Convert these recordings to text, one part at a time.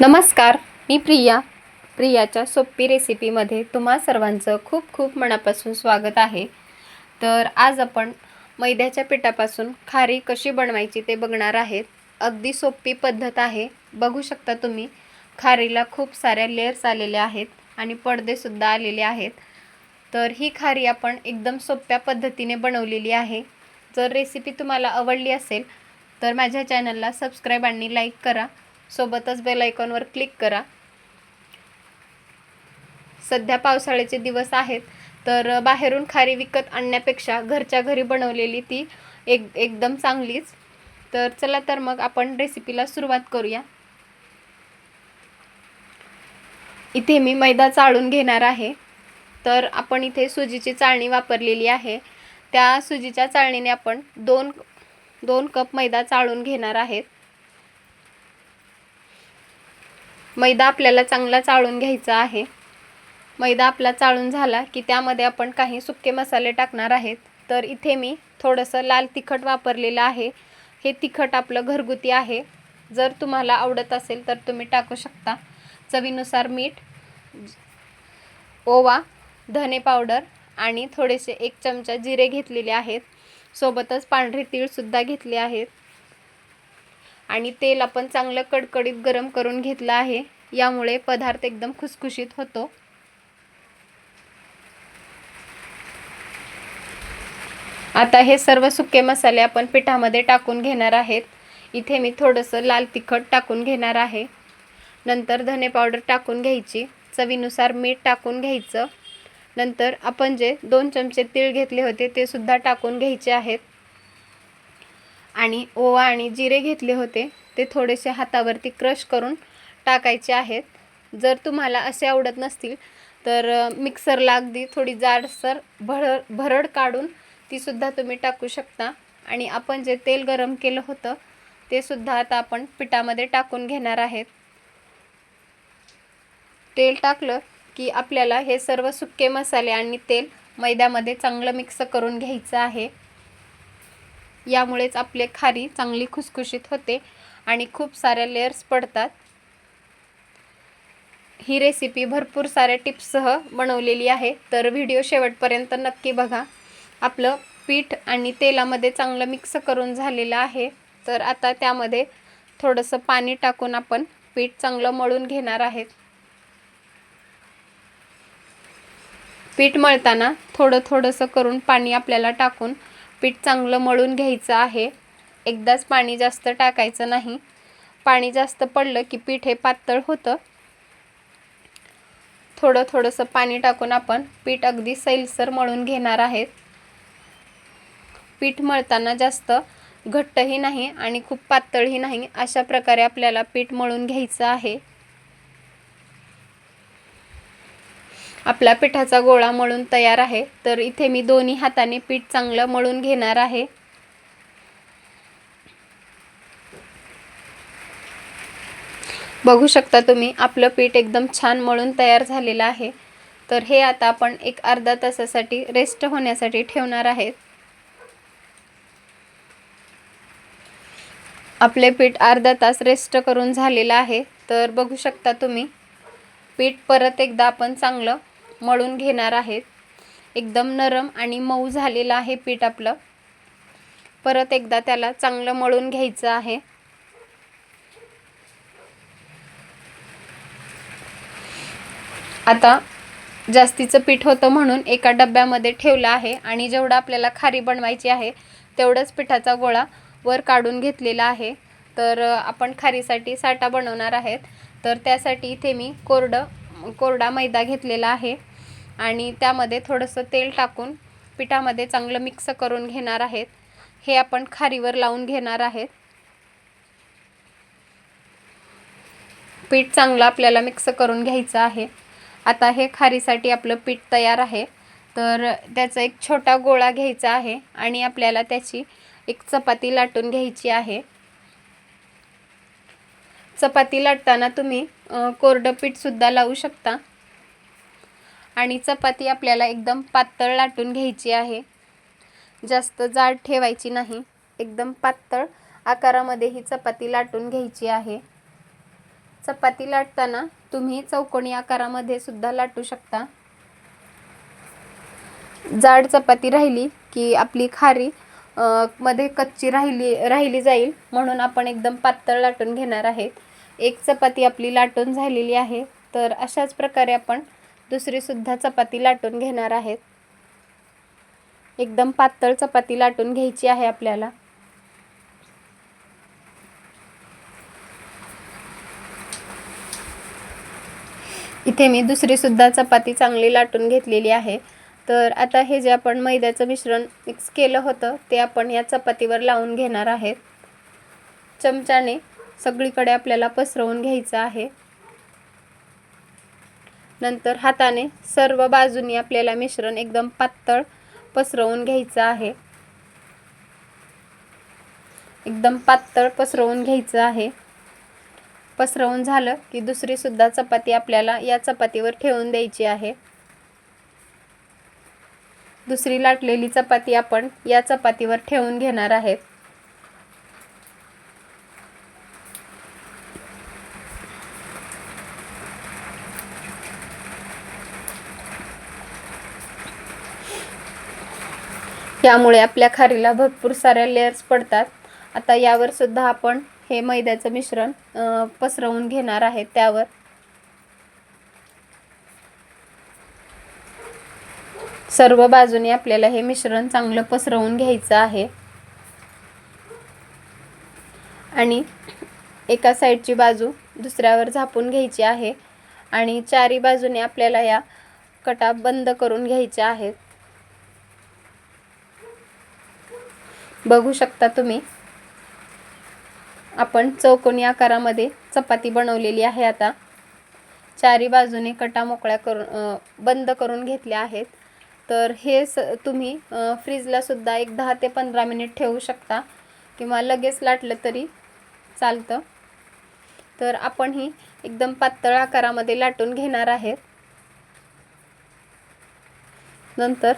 नमस्कार मी प्रिया. प्रियाच्या सोपी रेसिपीमध्ये तुम्हा सर्वांचं खूप खूप मनापासून स्वागत आहे. तर आज आपण मैद्याच्या पिठापासून खारी कशी बनवायची ते बघणार आहेत. अगदी सोपी पद्धत आहे. बघू शकता तुम्ही खारीला खूप साऱ्या लेअर्स आलेल्या आहेत आणि पडदेसुद्धा आलेले आहेत. तर ही खारी आपण एकदम सोप्या पद्धतीने बनवलेली आहे. जर रेसिपी तुम्हाला आवडली असेल तर माझ्या चॅनलला सबस्क्राईब आणि लाईक करा. सोबतच बेल आयकॉनवर क्लिक करा. सध्या पावसाळ्याचे दिवस आहेत तर बाहेरून खारी विकत आणण्यापेक्षा घरच्या घरी बनवलेली ती एक एकदम चांगलीच. तर चला तर मग आपण रेसिपीला सुरुवात करूया. इथे मी मैदा चाळून घेणार आहे. तर आपण इथे सुजीची चाळणी वापरलेली आहे. त्या सुजीच्या चाळणीने आपण दोन दोन कप मैदा चाळून घेणार आहेत. मैदा आपल्याला चांगला चाळून घ्यायचा आहे. मैदा आपला चाळून झाला की त्यामध्ये आपण काही सुके मसाले टाकणार आहेत. तर इथे मी थोडंसं लाल तिखट वापरलेलं आहे. हे तिखट आपलं घरगुती आहे. जर तुम्हाला आवडत असेल तर तुम्ही टाकू शकता. चवीनुसार मीठ ओवा धने पावडर आणि थोडेसे एक चमचा जिरे घेतलेले आहेत. सोबतच पांढरे तीळसुद्धा घेतले आहेत. आणि तेल आपण चांगलं कडकडीत गरम करून घेतलं आहे. यामुळे पदार्थ एकदम खुसखुशीत होतो. आता हे सर्व सुके मसाले आपण पिठामध्ये टाकून घेणार आहेत. इथे मी थोडंसं लाल तिखट टाकून घेणार आहे. नंतर धने पावडर टाकून घ्यायची. चवीनुसार मीठ टाकून घ्यायचं. नंतर आपण जे दोन चमचे तीळ घेतले होते ते सुद्धा टाकून घ्यायचे आहेत. आणि ओवा आणि जिरे घेतले होते ते थोडेसे हातावरती क्रश करून टाकायचे आहेत. जर तुम्हाला असे आवडत नसतील तर मिक्सरला अगदी थोडी जाडसर भर भरड काढून तीसुद्धा तुम्ही टाकू शकता. आणि आपण जे तेल गरम केलं होतं ते सुद्धा आता आपण पिठामध्ये टाकून घेणार आहेत. तेल टाकलं की आपल्याला हे सर्व सुके मसाले आणि तेल मैद्यामध्ये चांगलं मिक्स करून घ्यायचं आहे. यामुळेच आपले खारी चांगली खुसखुशीत होते आणि खूप साऱ्या लेयर्स पडतात. ही रेसिपी भरपूर साऱ्या टिप्ससह बनवलेली आहे. तर व्हिडिओ शेवटपर्यंत नक्की बघा. आपलं पीठ आणि तेलामध्ये चांगलं मिक्स करून झालेलं आहे. तर आता त्यामध्ये थोडंसं पाणी टाकून आपण पीठ चांगलं मळून घेणार आहेत पीठ मळताना थोडं थोडंसं करून पाणी आपल्याला टाकून पीठ चांगलं मळून घ्यायचं आहे. एकदाच पाणी जास्त टाकायचं नाही. पाणी जास्त पडलं की पीठ हे पातळ होतं. थोडं थोडंसं पाणी टाकून आपण पीठ अगदी सैलसर मळून घेणार आहेत पीठ मळताना जास्त घट्टही नाही आणि खूप पातळही नाही अशा प्रकारे आपल्याला पीठ मळून घ्यायचं आहे. आपला पिठाचा गोळा मळून तयार आहे. तर इथे मी दोन्ही हाताने पीठ चांगलं मळून घेणार आहे. बघू शकता तुम्ही आपलं पीठ एकदम छान मळून तयार झालेलं आहे. तर हे आता आपण एक अर्धा तासासाठी रेस्ट होण्यासाठी ठेवणार आहेत. आपले पीठ अर्धा तास रेस्ट करून झालेलं आहे. तर बघू शकता तुम्ही पीठ परत एकदा आपण चांगलं मळून घेणार आहेत. एकदम नरम आणि मऊ झालेलं आहे पीठ आपलं. परत एकदा त्याला चांगलं मळून घ्यायचं आहे. आता जास्तीचं पीठ होतं म्हणून एका डब्यामध्ये ठेवलं आहे आणि जेवढं आपल्याला खारी बनवायची आहे तेवढंच पिठाचा गोळा वर काढून घेतलेला आहे. तर आपण खारीसाठी साठा बनवणार आहेत. तर त्यासाठी इथे मी कोरडं कोरडा मैदा घेतलेला आहे. आणि त्यामध्ये थोडंसं तेल टाकून पिठामध्ये चांगलं मिक्स करून घेणार आहेत. हे आपण खारीवर लावून घेणार आहेत. पीठ चांगलं आपल्याला मिक्स करून घ्यायचं आहे. आता हे खारीसाठी आपलं पीठ तयार आहे. तर त्याचा एक छोटा गोळा घ्यायचा आहे आणि आपल्याला त्याची एक चपाती लाटून घ्यायची आहे. चपाती लाटताना तुम्ही कोरडं पीठसुद्धा लावू शकता. आणि चपाती आपल्याला एकदम पातळ लाटून घ्यायची आहे. जास्त जाड ठेवायची नाही. एकदम पातळ आकारामध्ये ही चपाती लाटून घ्यायची आहे. चपाती लाटताना तुम्ही चौकोनी आकारामध्ये सुद्धा लाटू शकता. जाड चपाती राहिली की आपली खारी मध्ये कच्ची राहिली राहिली जाईल म्हणून आपण एकदम पातळ लाटून घेणार आहेत एक चपाती आपली लाटून झालेली आहे. तर अशाच प्रकारे आपण दुसरीसुद्धा चपाती लाटून घेणार आहेत. एकदम पातळ चपाती लाटून घ्यायची आहे आपल्याला. इथे मी दुसरीसुद्धा चपाती चांगली लाटून घेतलेली आहे. तर आता हे जे आपण मैद्याचं मिश्रण मिक्स केलं होतं ते आपण या चपातीवर लावून घेणार आहेत. चमच्याने सगळीकडे आपल्याला पसरवून घ्यायचं आहे. नंतर हाताने सर्व बाजूनी आपल्याला मिश्रण एकदम पातळ पसरवून घ्यायचं आहे. एकदम पातळ पसरवून घ्यायचं आहे. पसरवून झालं की दुसरीसुद्धा चपाती आपल्याला या चपातीवर ठेवून द्यायची आहे. दुसरी लाटलेली चपाती आपण या चपातीवर ठेवून घेणार आहेत यामुळे आपल्या खारीला भरपूर साऱ्या लेयर्स पडतात. आता यावर सुद्धा आपण हे मैद्याचं मिश्रण पसरवून घेणार आहे त्यावर. सर्व बाजूने आपल्याला हे मिश्रण चांगलं पसरवून घ्यायचं आहे. आणि एका साईडची बाजू दुसऱ्यावर झापून घ्यायची आहे. आणि चारी बाजूने आपल्याला या कटा बंद करून घ्यायच्या आहेत. बघू शकता तुम्ही. आपण चौकोनी आकारामध्ये चपाती बनवलेली आहे आता. चारी बाजूने कटा मोकळ्या करून बंद करून घेतल्या आहेत. तर हे स तुम्ही फ्रीजलासुद्धा फ्रीजला सुद्धा एक दहा ते पंधरा मिनिट ठेवू शकता किंवा लगेच लाटलं तरी चालतं. तर आपण ही एकदम पातळ आकारामध्ये लाटून घेणार आहेत. नंतर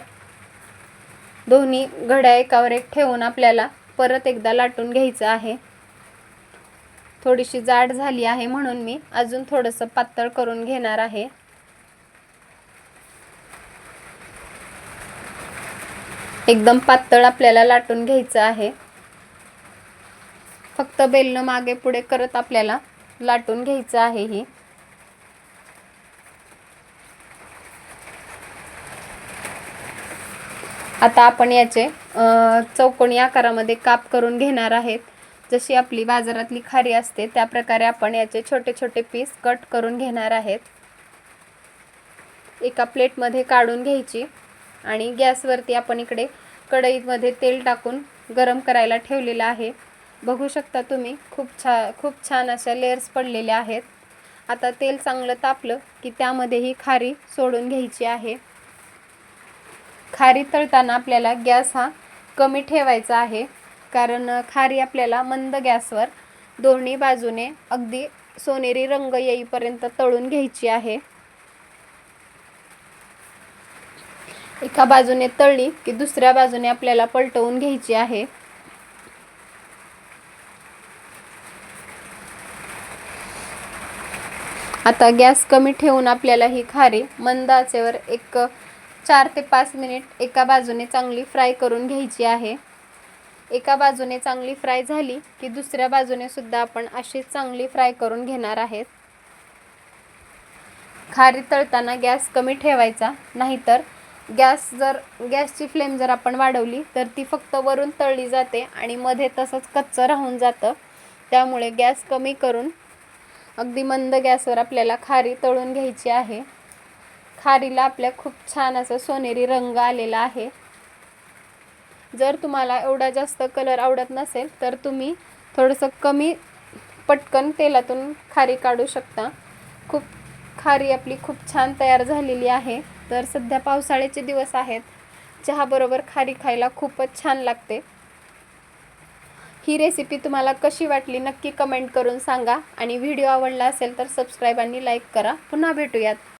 दोन्ही घड्या एकावर एक ठेवून आपल्याला परत एकदा लाटून घ्यायचं आहे. थोडीशी जाड झाली आहे म्हणून मी अजून थोडंसं पातळ करून घेणार आहे. एकदम पातळ आपल्याला लाटून घ्यायचं आहे. फक्त बेलनं मागे पुढे करत आपल्याला लाटून घ्यायचं आहे ही. आता आपण याचे चौकोनी आकारामध्ये काप करून घेणार आहेत. जशी आपली बाजारातली खारी असते त्या प्रकारे आपण याचे छोटे छोटे पीस कट करून घेणार आहेत. एका प्लेटमध्ये काढून घ्यायची आणि गॅसवरती आपण इकडे कढईमध्ये तेल टाकून गरम करायला ठेवलेलं आहे. बघू शकता तुम्ही खूप छा खूप छान अशा लेअर्स पडलेल्या आहेत. आता तेल चांगलं तापलं की त्यामध्ये ही खारी सोडून घ्यायची आहे. खारी तळताना आपल्याला गॅस हा कमी ठेवायचा आहे. कारण खारी आपल्याला मंद गॅसवर दोन्ही बाजूने अगदी सोनेरी रंग येईपर्यंत तळून घ्यायची आहे. एका बाजूने तळली की दुसऱ्या बाजूने आपल्याला पलटवून घ्यायची आहे. आता गॅस कमी ठेवून आपल्याला ही खारी मंद आचेवर एक चार ते पाच मिनिट एका बाजूने चांगली फ्राय करून घ्यायची आहे. एका बाजूने चांगली फ्राय झाली की दुसऱ्या बाजूने सुद्धा आपण अशीच चांगली फ्राय करून घेणार आहेत. खारी तळताना गॅस कमी ठेवायचा नाहीतर गॅस जर गॅसची फ्लेम जर आपण वाढवली तर ती फक्त वरून तळली जाते आणि मध्ये तसंच कच्चं राहून जातं. त्यामुळे गॅस कमी करून अगदी मंद गॅसवर आपल्याला खारी तळून घ्यायची आहे. खारीला आपल्या खूप छान असं सोनेरी रंग आलेला आहे. जर तुम्हाला एवढा जास्त कलर आवडत नसेल तर तुम्ही थोडंसं कमी पटकन तेलातून खारी काढू शकता. खूप खारी आपली खूप छान तयार झालेली आहे. तर सध्या पावसाळ्याचे दिवस आहेत. चहाबरोबर खारी खायला खूपच छान लागते. ही रेसिपी तुम्हाला कशी वाटली नक्की कमेंट करून सांगा. आणि व्हिडिओ आवडला असेल तर सबस्क्राईब आणि लाईक करा. पुन्हा भेटूयात.